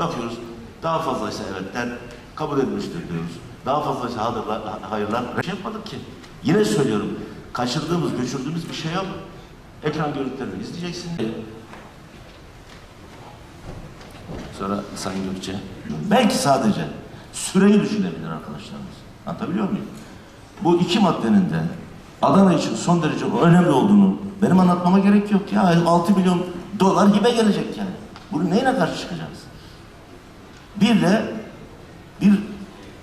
Bakıyoruz daha fazlaysa evetler kabul edilmiştir diyoruz. Daha fazlaysa hayırlar, hayırlar şey yapmadık ki. Yine söylüyorum kaçırdığımız, göçürdüğümüz bir şey yok. Ekran görüntülerini izleyeceksin. Sonra Sayın Gökçe. Belki sadece süreyi düşünebilir arkadaşlarımız. Anlatabiliyor muyum? Bu iki maddenin de Adana için son derece önemli olduğunu benim anlatmama gerek yok ya. 6 milyon dolar hibe gelecek yani. Bunu neyine karşı çıkacağız? Bir de bir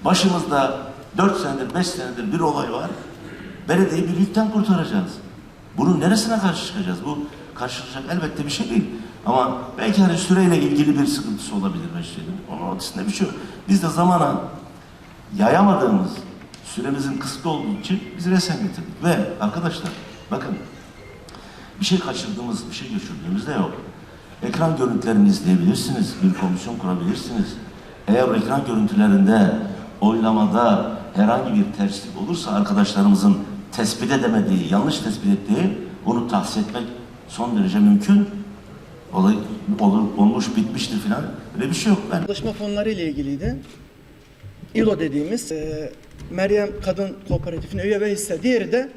başımızda 4 senedir, 5 senedir bir olay var. Belediyeyi bir yükten kurtaracağız. Bunun neresine karşı çıkacağız? Bu karşılayacak elbette bir şey değil. Ama belki hani süreyle ilgili bir sıkıntısı olabilir Meşre'nin. Onun ötesinde bir şey yok. Biz de zamana yayamadığımız süremizin kısıtlı olduğu için biz resen getirdik. Ve arkadaşlar bakın bir şey kaçırdığımız, bir şey göçürdüğümüzde yok. Ekran görüntülerini izleyebilirsiniz, bir komisyon kurabilirsiniz. Eğer ekran görüntülerinde oylamada herhangi bir terslik olursa arkadaşlarımızın tespit edemediği, yanlış tespit ettiği bunu tahsis etmek son derece mümkün. Olay olur, olmuş, bitmiştir filan. Öyle bir şey yok. Ben Çalışma fonları ile ilgiliydi. İLO dediğimiz e, Meryem Kadın Kooperatifine üye ve hisse. Diğeri de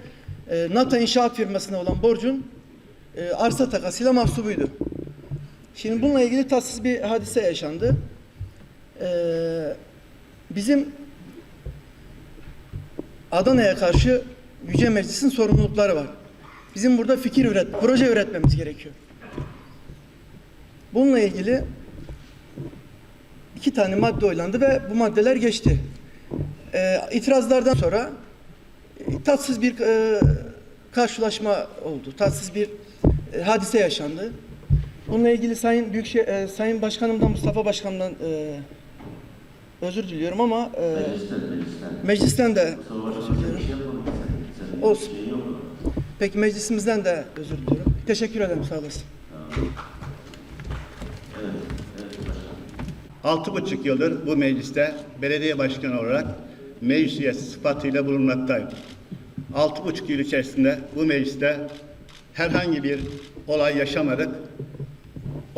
e, NATO İnşaat firmasına olan borcun e, arsa takasıyla mahsubuydu. Şimdi bununla ilgili tatsız bir hadise yaşandı. E, bizim Adana'ya karşı Yüce Meclis'in sorumlulukları var. Bizim burada fikir üret, proje üretmemiz gerekiyor. Bununla ilgili iki tane madde oylandı ve bu maddeler geçti. Ee, itirazlardan sonra e, tatsız bir e, karşılaşma oldu. Tatsız bir e, hadise yaşandı. Bununla ilgili Sayın Büyükşehir, e, Sayın Başkanımdan Mustafa Başkanımdan e, özür diliyorum ama e, meclisten de. Olsun. Peki meclisimizden de özür diliyorum. Teşekkür ederim sağ olasın. Altı buçuk yıldır bu mecliste belediye başkanı olarak meclis üyesi sıfatıyla bulunmaktayım. Altı buçuk yıl içerisinde bu mecliste herhangi bir olay yaşamadık.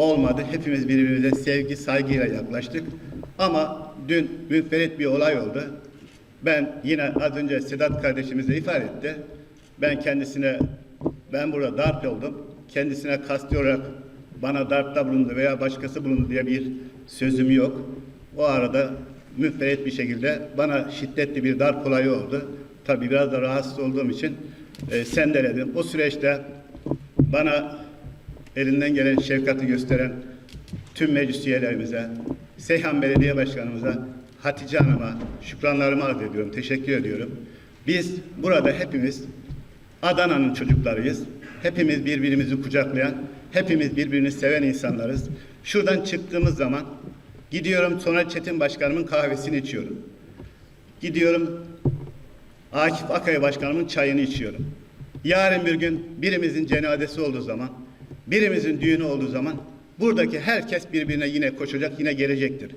Olmadı. Hepimiz birbirimize sevgi, saygıyla yaklaştık. Ama dün müferit bir olay oldu. Ben yine az önce Sedat kardeşimiz de ifade etti. Ben kendisine, ben burada darp oldum. Kendisine kasti olarak bana darpta bulundu veya başkası bulundu diye bir sözüm yok. O arada müferit bir şekilde bana şiddetli bir darp olayı oldu. Tabii biraz da rahatsız olduğum için e, sendeledim. O süreçte bana elinden gelen şefkati gösteren tüm meclis üyelerimize, Seyhan Belediye Başkanımıza, Hatice Hanım'a şükranlarımı arz ediyorum, teşekkür ediyorum. Biz burada hepimiz Adana'nın çocuklarıyız. Hepimiz birbirimizi kucaklayan, hepimiz birbirini seven insanlarız. Şuradan çıktığımız zaman gidiyorum Soner Çetin Başkanımın kahvesini içiyorum. Gidiyorum Akif Akay Başkanımın çayını içiyorum. Yarın bir gün birimizin cenazesi olduğu zaman, birimizin düğünü olduğu zaman buradaki herkes birbirine yine koşacak, yine gelecektir.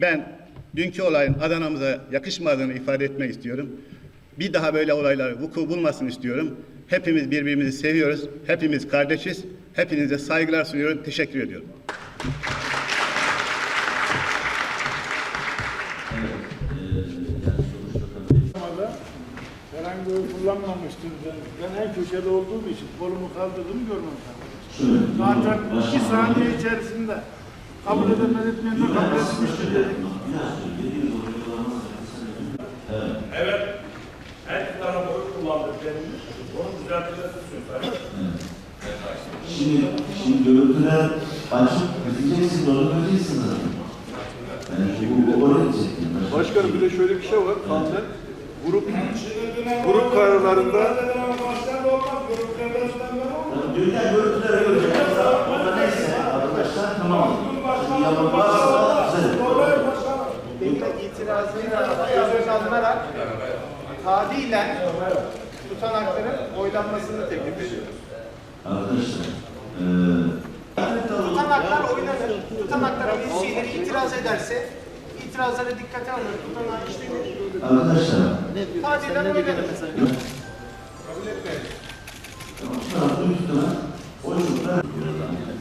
Ben dünkü olayın Adana'mıza yakışmadığını ifade etmek istiyorum. Bir daha böyle olaylar vuku bulmasın istiyorum. Hepimiz birbirimizi seviyoruz. Hepimiz kardeşiz. Hepinize saygılar sunuyorum. Teşekkür ediyorum. Kullanmamıştır. Ben, ben en köşede olduğum için kolumu kaldırdım görmedim. Zaten iki saniye içerisinde kabul edemez etmeyenler kabul edilmiştir dedik. Evet. Her tarafa oy kullandık denilmiş. Onu düzeltmesi istiyoruz. Şimdi, şimdi görüntüler açıp gideceksiniz, onu göreceksiniz. Yani bu, oraya. Başkanım bir de şöyle bir şey var. Kanten grup grup kararlarında Dünden görüntüleri göreceğiz. Orada neyse arkadaşlar tamam. Yalan varsa güzel. itirazıyla göz alınarak tadilen tutanakların oylanmasını teklif ediyoruz. Arkadaşlar. eee Tutanaklar oynanır. Tutanaklara üyeleri itiraz ederse itirazları dikkate alır. Tutanağı işlenir. arkadaşlar. Tadilen oynanır. Şu an bu üstüne oyuncular. Evet.